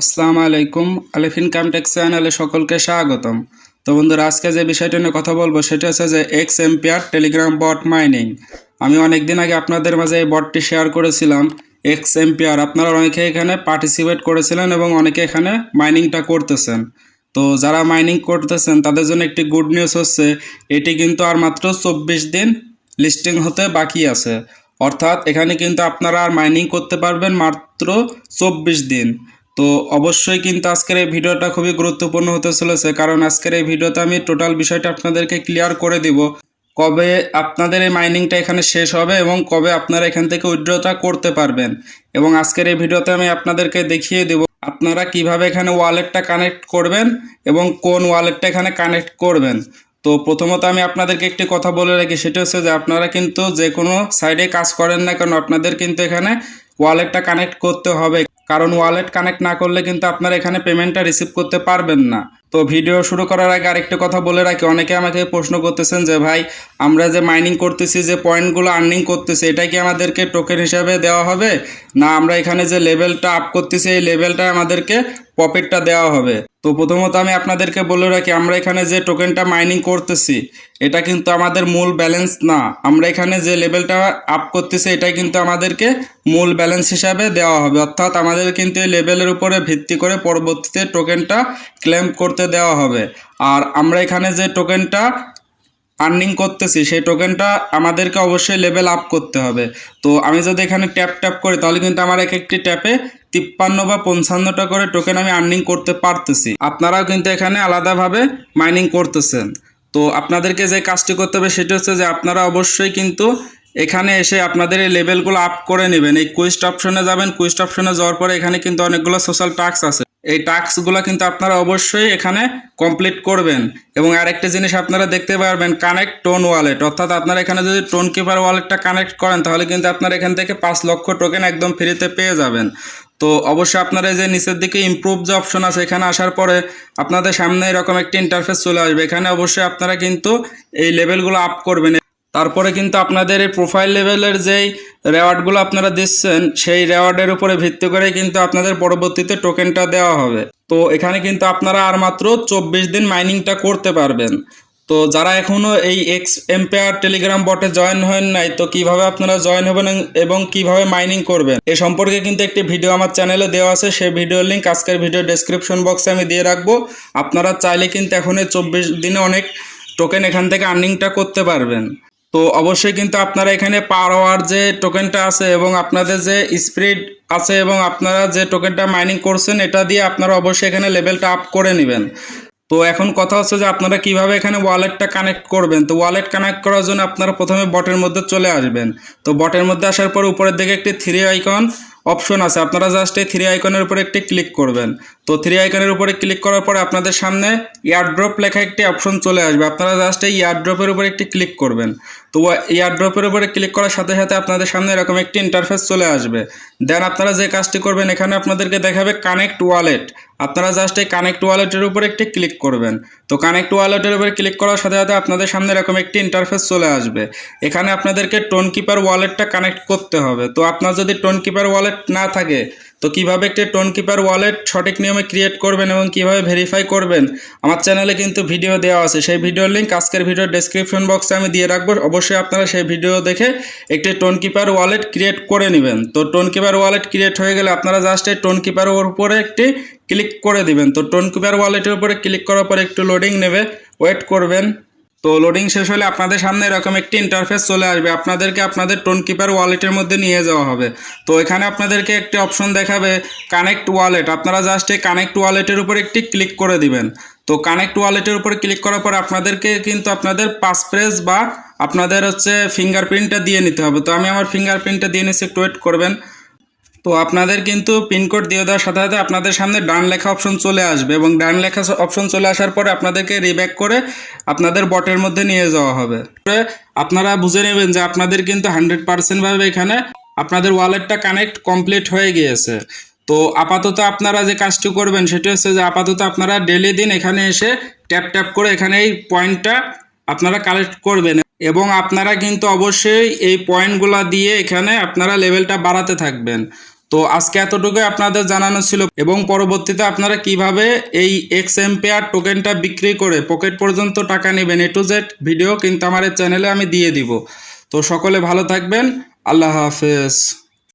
আসসালামু আলাইকুম। আলিফিন কামটেক চ্যানেলে সকলকে স্বাগতম। তো বন্ধুরা, আজকে যে বিষয়টা নিয়ে কথা বলব, সেটা হচ্ছে যে X Empire telegram bot mining আমি অনেক দিন আগে আপনাদের মাঝে এই বটটি শেয়ার করেছিলাম এক্স এম্পিয়ার আপনারা অনেকে এখানে পার্টিসিপেট করেছিলেন এবং অনেকে এখানে মাইনিংটা করতেছেন। তো যারা মাইনিং করতেছেন, তাদের জন্য একটি গুড নিউজ হচ্ছে, এটি কিন্তু আর মাত্র চব্বিশ দিন লিস্টিং হতে বাকি আছে। অর্থাৎ এখানে কিন্তু আপনারা আর মাইনিং করতে পারবেন মাত্র চব্বিশ দিন। তো অবশ্যই কিন্তু আজকের এই ভিডিওটা খুবই গুরুত্বপূর্ণ হতে চলেছে, কারণ আজকের এই ভিডিওতে আমি টোটাল বিষয়টা আপনাদেরকে ক্লিয়ার করে দিব, কবে আপনাদের এই মাইনিংটা এখানে শেষ হবে এবং কবে আপনারা এখান থেকে উইথড্রটা করতে পারবেন। এবং আজকের এই ভিডিওতে আমি আপনাদেরকে দেখিয়ে দেব, আপনারা কীভাবে এখানে ওয়ালেটটা কানেক্ট করবেন এবং কোন ওয়ালেটটা এখানে কানেক্ট করবেন। তো প্রথমত আমি আপনাদেরকে একটি কথা বলে রাখি, সেটা হচ্ছে যে আপনারা কিন্তু যে কোনো সাইডে কাজ করেন না কেন, আপনাদের কিন্তু এখানে ওয়ালেটটা কানেক্ট করতে হবে। কারণ ওয়ালেট কানেক্ট না করলে কিন্তু আপনারা এখানে পেমেন্টটা রিসিভ করতে পারবেন না। তো ভিডিও শুরু করার আগে আরেকটি কথা বলে রাখি, অনেকে আমাকে প্রশ্ন করতেছেন যে, ভাই, আমরা যে মাইনিং করতেছি, যে পয়েন্টগুলো আর্নিং করতেছি, এটা কি আমাদেরকে টোকেন হিসাবে দেওয়া হবে? না, আমরা এখানে যে লেভেলটা আপ করতেছি, এই লেভেলটা আমাদেরকে প্রফিটটা দেওয়া হবে। তো প্রথমত আমি আপনাদেরকে বলে রাখি, আমরা এখানে যে টোকেনটা মাইনিং করতেছি, এটা কিন্তু আমাদের মূল ব্যালেন্স না। আমরা এখানে যে লেভেলটা আপ করতেছি এটাই কিন্তু আমাদেরকে মূল ব্যালেন্স হিসাবে দেওয়া হবে। অর্থাৎ আমাদের কিন্তু এই লেভেলের উপরে ভিত্তি করে পরবর্তীতে টোকেনটা ক্লেম করতে দেওয়া হবে। আর আমরা এখানে যে টোকেনটা আর্নিং করতেছি, সেই টোকেনটা আমাদেরকে অবশ্যই লেভেল আপ করতে হবে। তো আমি যদি এখানে ট্যাপ ট্যাপ করি, তাহলে কিন্তু আমার এক একটি ট্যাপে তিপ্পান্ন বা পঞ্চান্নটা করে টোকেন আমি আর্নিং করতে পারতেছি। আপনারাও কিন্তু এখানে আলাদাভাবে মাইনিং করতেছেন। তো আপনাদেরকে যে কাজটি করতে হবে সেটা হচ্ছে যে আপনারা অবশ্যই কিন্তু এখানে এসে আপনাদের এই লেভেলগুলো আপ করে নেবেন। এই কুইস্ট অপশনে যাবেন। কুইস্ট অপশনে যাওয়ার পরে এখানে কিন্তু অনেকগুলো সোশ্যাল টাস্ক আছে। এই টাস্কগুলো কিন্তু আপনারা অবশ্যই এখানে কমপ্লিট করবেন। এবং আরেকটা জিনিস আপনারা দেখতে পারবেন কানেক্ট টোন ওয়ালেট অর্থাৎ আপনারা এখানে যদি টোন কিপার ওয়ালেটটা কানেক্ট করেন, তাহলে কিন্তু আপনারা এখান থেকে পাঁচ লক্ষ টোকেন একদম ফ্রিতে পেয়ে যাবেন। তো অবশ্যই আপনারা যে নিচের দিকে ইমপ্রুভ যে অপশন আছে, এখানে আসার পরে আপনাদের সামনে এরকম একটি ইন্টারফেস চলে আসবে। এখানে অবশ্যই আপনারা কিন্তু এই লেভেলগুলো আপ করবেন। তারপরে কিন্তু আপনাদের এই প্রোফাইল লেভেলের যেই রেওয়ার্ডগুলো আপনারা দিচ্ছেন, সেই রেওয়ার্ডের উপরে ভিত্তি করে কিন্তু আপনাদের পরবর্তীতে টোকেনটা দেওয়া হবে। তো এখানে কিন্তু আপনারা আর মাত্র চব্বিশ দিন মাইনিংটা করতে পারবেন। তো যারা এখনও এই এক্স এম্পায়ার টেলিগ্রাম বটে জয়েন হন নাই, তো কীভাবে আপনারা জয়েন হবেন এবং কীভাবে মাইনিং করবেন? এ সম্পর্কে কিন্তু একটি ভিডিও আমার চ্যানেলে দেওয়া আছে সেই ভিডিওর লিঙ্ক আজকের ভিডিও ডেসক্রিপশন বক্সে আমি দিয়ে রাখব। আপনারা চাইলে কিন্তু এখন এই চব্বিশ দিনে অনেক টোকেন এখান থেকে আর্নিংটা করতে পারবেন। তো অবশ্যই কিন্তু আপনারা এখানে পার আওয়ার যে টোকেনটা আছে এবং আপনাদের যে স্প্রিড আছে এবং আপনারা যে টোকেনটা মাইনিং করছেন, এটা দিয়ে আপনারা অবশ্যই এখানে লেভেলটা আপ করে নেবেন। তো এখন কথা হচ্ছে যে আপনারা কীভাবে এখানে ওয়ালেটটা কানেক্ট করবেন? তো ওয়ালেট কানেক্ট করার জন্য আপনারা প্রথমে বটের মধ্যে চলে আসবেন। তো বটের মধ্যে আসার পর উপরের দিকে একটি থ্রি আইকন অপশন আছে। আপনারা জাস্ট এই থ্রি আইকনের উপরে একটি ক্লিক করবেন। তো থ্রি আইকনের উপরে ক্লিক করার পরে আপনাদের সামনে এয়ারড্রপ লেখা একটি অপশন চলে আসবে। আপনারা জাস্ট এই এয়ারড্রপের উপরে একটি ক্লিক করবেন। তো এয়ারড্রপের উপরে ক্লিক করার সাথে সাথে আপনাদের সামনে এরকম একটি ইন্টারফেস চলে আসবে। দেন আপনারা যে কাজটি করবেন, এখানে আপনাদেরকে দেখাবে কানেক্ট ওয়ালেট আপনারা জাস্ট এই কানেক্ট ওয়ালেটের উপর একটি ক্লিক করবেন। তো কানেক্ট ওয়ালেটের উপরে ক্লিক করার সাথে সাথে আপনাদের সামনে এরকম একটি ইন্টারফেস চলে আসবে। এখানে আপনাদেরকে টোন কিপার ওয়ালেটটা কানেক্ট করতে হবে। তো আপনার যদি টোন কিপার ওয়ালেট না থাকে তো কীভাবে একটি টোন কিপার ওয়ালেট সঠিক নিয়মে ক্রিয়েট করবেন এবং কীভাবে ভেরিফাই করবেন, আমার চ্যানেলে কিন্তু ভিডিও দেওয়া আছে। সেই ভিডিওর লিঙ্ক আজকের ভিডিওর ডেসক্রিপশন বক্সে আমি দিয়ে রাখব। অবশ্যই আপনারা সেই ভিডিও দেখে একটি টোন কিপার ওয়ালেট ক্রিয়েট করে নেবেন। তো টোন কিপার ওয়ালেট ক্রিয়েট হয়ে গেলে আপনারা জাস্ট এই টোন কিপার উপরে একটি ক্লিক করে দিবেন। তো টোন কিপার ওয়ালেটের উপরে ক্লিক করার পরে একটু লোডিং নেবে। ওয়েট করবেন। তো লোডিং শেষ হলে আপনাদের সামনে এরকম একটি ইন্টারফেস চলে আসবে। আপনাদেরকে আপনাদের টোন কিপার ওয়ালেটের মধ্যে নিয়ে যাওয়া হবে। তো এখানে আপনাদেরকে একটি অপশন দেখাবে কানেক্ট ওয়ালেট আপনারা জাস্ট এই কানেক্ট ওয়ালেটের উপর একটি ক্লিক করে দিবেন। তো কানেক্ট ওয়ালেটের উপর ক্লিক করার পর আপনাদেরকে কিন্তু আপনাদের পাসপ্রেস বা আপনাদের হচ্ছে ফিঙ্গারপ্রিন্টটা দিয়ে নিতে হবে। তো আমি আমার ফিঙ্গারপ্রিন্টটা দিয়ে নিচ্ছি, একটু ওয়েট করবেন। তো আপনাদের কিন্তু পিনকোড দিয়ে দেওয়ার সাথে সাথে আপনাদের সামনে ডান লেখা অপশন চলে আসবে এবং ডান লেখা অপশন চলে আসার পরে আপনাদেরকে রিব্যাক করে আপনাদের বটের মধ্যে নিয়ে যাওয়া হবে। আপনারা বুঝে নেবেন যে আপনাদের কিন্তু হান্ড্রেড পার্সেন্টভাবে এখানে আপনাদের ওয়ালেটটা কানেক্ট কমপ্লিট হয়ে গিয়েছে। তো আপাতত আপনারা যে কাজটি করবেন সেটা হচ্ছে যে আপাতত আপনারা ডেলি দিন এখানে এসে ট্যাপ ট্যাপ করে এখানে এই পয়েন্টটা আপনারা কালেক্ট করবেন এবং আপনারা কিন্তু অবশ্যই এই পয়েন্টগুলো দিয়ে এখানে আপনারা লেভেলটা বাড়াতে থাকবেন। তো আজকে এতটুকুই আপনাদের জানানো ছিল এবং পরবর্তীতে আপনারা কীভাবে এই এক্স এম্পেয়ার টোকেনটা বিক্রি করে পকেট পর্যন্ত টাকা নেবেন এ টু জেড ভিডিও কিন্তু আমার চ্যানেলে আমি দিয়ে দিব। তো সকলে ভালো থাকবেন, আল্লাহ হাফেজ।